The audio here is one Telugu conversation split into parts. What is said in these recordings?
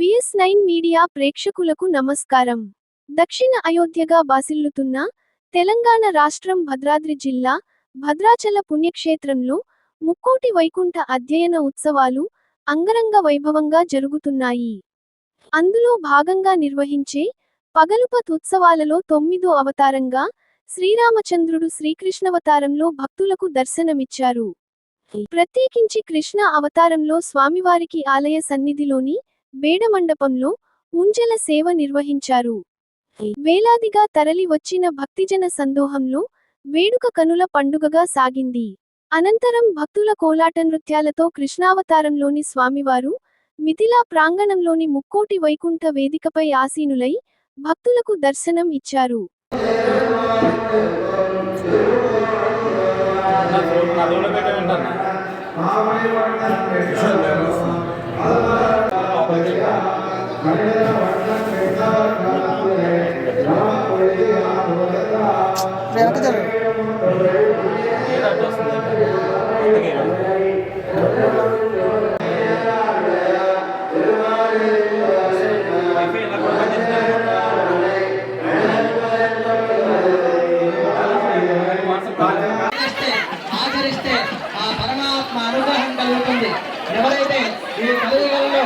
విఎస్ నైన్ మీడియా ప్రేక్షకులకు నమస్కారం. దక్షిణ అయోధ్యగా బాసిల్లుతున్న తెలంగాణ రాష్ట్రం భద్రాద్రి జిల్లా భద్రాచల పుణ్యక్షేత్రంలో ముక్కోటి వైకుంఠ అధ్యయన ఉత్సవాలు అంగరంగ వైభవంగా జరుగుతున్నాయి. అందులో భాగంగా నిర్వహించే పగలుపత్ ఉత్సవాలలో తొమ్మిదో అవతారంగా శ్రీరామచంద్రుడు శ్రీకృష్ణవతారంలో భక్తులకు దర్శనమిచ్చారు. ప్రత్యేకించి కృష్ణ అవతారంలో స్వామివారికి ఆలయ సన్నిధిలోని బేడమండపంలో ఉంజల సేవ నిర్వహించారు. వేలాదిగా తరలి వచ్చిన భక్తిజన సందోహంలో వేడుక కనుల పండుగగా సాగింది. అనంతరం భక్తుల కోలాట నృత్యాలతో కృష్ణావతారంలోని స్వామివారు మిథిలా ప్రాంగణంలోని ముక్కోటి వైకుంఠ వేదికపై ఆసీనులై భక్తులకు దర్శనం ఇచ్చారు. ఆచరిస్తే ఆ పరమాత్మ అనుగ్రహం కలుగుతుంది. ఎవరైతే ఈ కలియుగంలో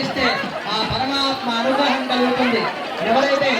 స్వీకరిస్తే ఆ పరమాత్మ అనుగ్రహం కలుగుతుంది. ఎవరైతే